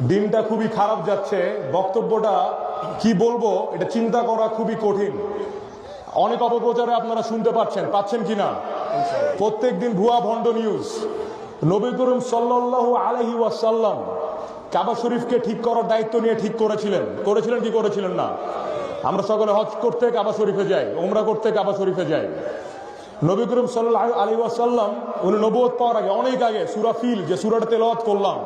দিনটা খুবই খারাপ যাচ্ছে। বক্তব্যটা কি বলব, এটা চিন্তা করা খুবই কঠিন। অনেক অপপ্রচারে আপনারা শুনতে পাচ্ছেন পাচ্ছেন কিনা? প্রত্যেক দিন ভুয়া ভণ্ড নিউজ নবী করিম সাল্লাহ আলহি ওয়াসাল্লাম কাবা শরীফকে ঠিক করার দায়িত্ব নিয়ে ঠিক করেছিলেন। করেছিলেন কি করেছিলেন না? আমরা সকলে হজ করতে কাবা শরীফে যাই ওমরা করতে কাবা শরীফে যাই। নবী করিম সাল্লাহ আলী ওয়াসাল্লাম, উনি নবুয়ত পাওয়ার আগে, অনেক আগে, সুরা ফিল, যে সুরাটা তেলাওয়াত করলাম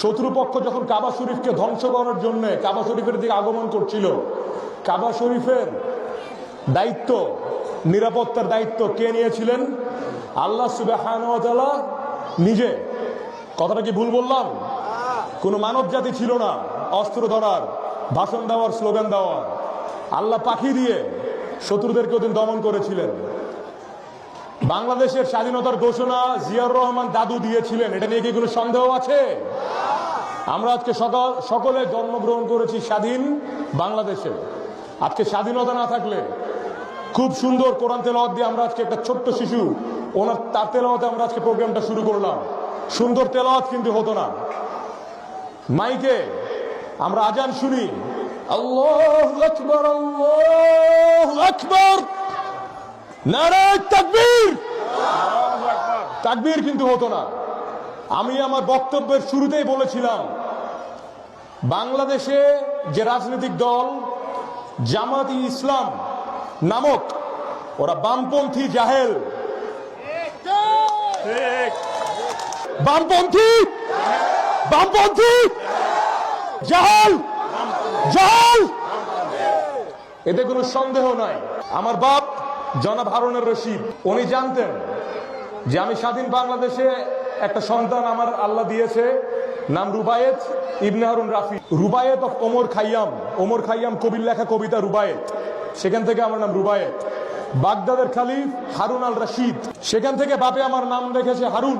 শত্রুপক্ষ যখন কাবা শরীফকে ধ্বংস করার জন্য কাবা শরীফের দিকে আগমন করছিল, কাবা শরীফের দায়িত্ব, নিরাপত্তার দায়িত্ব কে নিয়েছিলেন? আল্লাহ নিজে। কথাটা কি ভুল বললাম? কোনো মানব জাতি ছিল না, অস্ত্র ধরার, ভাষণ দেওয়ার, স্লোগান দেওয়ার। আল্লাহ পাখি দিয়ে শত্রুদেরকে ওদিন দমন করেছিলেন। বাংলাদেশের স্বাধীনতার ঘোষণা জিয়াউর রহমান দাদু দিয়েছিলেন। এটা নিয়ে কি কোনো সন্দেহ আছে? আমরা আজকে সকাল সকলে জন্মগ্রহণ করেছি স্বাধীন বাংলাদেশে। আজকে স্বাধীনতা না থাকলে খুব সুন্দর কোরআন তেলাওয়াত দিয়ে আমরা আজকে একটা ছোট্ট শিশু, ওনার তার তেলাওয়াতে আমরা আজকে প্রোগ্রামটা শুরু করলাম। সুন্দর তেলাওয়াত কিন্তু হতো না। মাইকে আমরা আজান শুনি। কিন্তু হতো না। আমি আমার বক্তব্যের শুরুতেই বলেছিলাম বাংলাদেশে যে রাজনৈতিক দল জামাত ইসলাম নামক, ওরা বামপন্থী জাহেল। বামপন্থী! বামপন্থী! জাহাল! জাহাল! এতে কোনো সন্দেহ নাই। আমার বাপ জনাব হারুনের রশিদ, উনি জানতেন যে আমি স্বাধীন বাংলাদেশে একটা সন্তান আমার আল্লাহ দিয়েছে, নাম Rubayet. Ibne Harun Rafi, Rubaiyat of Omar Khayyam. Omar Khayyam কবির লেখা কবিতা রুবায়েত। সেখান থেকে আমার নাম রুবায়েত। বাগদাদের খালিফ হারুন আল রশিদ। সেখান থেকে বাপে আমার নাম রেখেছে হারুন।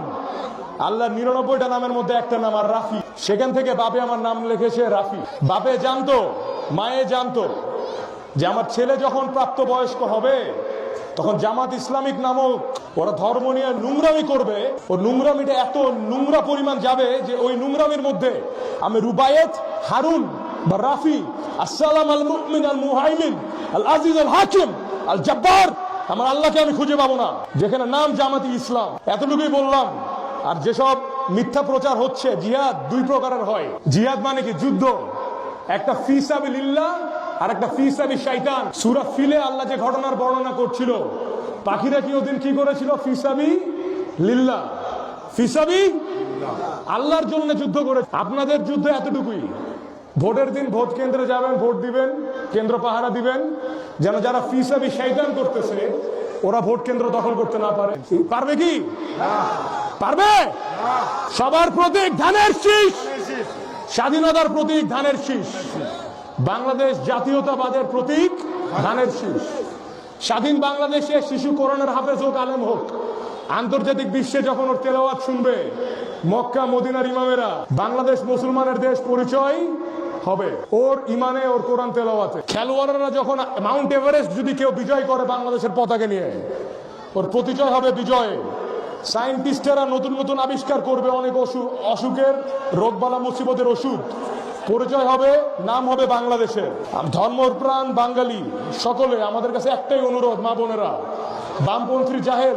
আল্লাহ নিরানব্বইটা নামের মধ্যে একটা নাম আর রাফি। সেখান থেকে বাপে আমার নাম লিখেছে রাফি। বাপে জানতো, মায়ে জানতো যে আমার ছেলে যখন প্রাপ্ত বয়স্ক হবে তখন জামাত ইসলামিক নামক ওরা ধর্ম নিয়ে নোংরামি করবে। ও নোংরামিটা এত নোংরা পরিমাণ যাবে যে ওই নোংরামির মধ্যে আমি রুবায়েত, হারুন বা রাফি, আসসালাম আল আল মুহাইমিন, আল আজিজ আল হাকিম, আল জব্বার, আমার আল্লাহকে আমি খুঁজে পাবো না। যেখানে নাম জামাতি ইসলাম। এতটুকুই বললাম। আর যেসব মিথ্যা প্রচার হচ্ছে, জিহাদ দুই প্রকারের হয়। জিহাদ মানে কি? যুদ্ধ। একটা ফিসাবি লিল্লাহ আর একটা ফিসাবি শৈতান সুরা ফিলে আল্লাহ যে ঘটনার বর্ণনা করছিল। পাখিরা কি ওদিন কি করেছিল? ফিসাবি লিল্লাহ। ফিসাবি আল্লাহর জন্য যুদ্ধ করে আপনাদের যুদ্ধ এতটুকুই। ভোটের দিন ভোট কেন্দ্রে যাবেন ভোট দিবেন কেন্দ্র পাহারা দিবেন। যেন যারা ফিসাবি শৈতান করতেছে ওরা ভোট কেন্দ্র দখল করতে না পারে। পারবে কি? পারবে? সবার প্রতীক ধানের শীষ। স্বাধীনতার প্রতীক ধানের শীষ। বাংলাদেশ জাতীয়তাবাদের প্রতীক ধানের শীষ। স্বাধীন বাংলাদেশে শিশু করোনার হাফেজ হোক, আলেম হোক, আন্তর্জাতিক বিশ্বে যখন ওর তেলাওয়াত শুনবে, মক্কা, মদিনার ইমামেরা, বাংলাদেশ মুসলমানের দেশ পরিচয় হবে ওর ইমানে, ওর কোরআন তেলাওয়াতে। খেলোয়াড়রা যখন মাউন্ট এভারেস্ট যদি কেউ বিজয় করে বাংলাদেশের পতাকা নিয়ে, ওর পরিচয় হবে বিজয়। সায়েন্টিস্টেরা নতুন নতুন আবিষ্কার করবে, অনেক অসুখ অসুখের রোগবালা, মুসিবতের ওষুধ পরিচয় হবে, নাম হবে বাংলাদেশের। ধর্মপ্রাণ বাঙালি। সকলে, আমাদের কাছে একটাই অনুরোধ, মা বোনেরা। বামপন্থী জাহেল,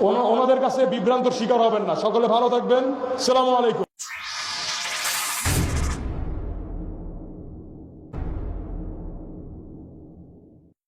ওনা- ওনাদের কাছে বিভ্রান্ত শিকার হবেন না। সকলে ভালো থাকবেন। সালামু আলাইকুম।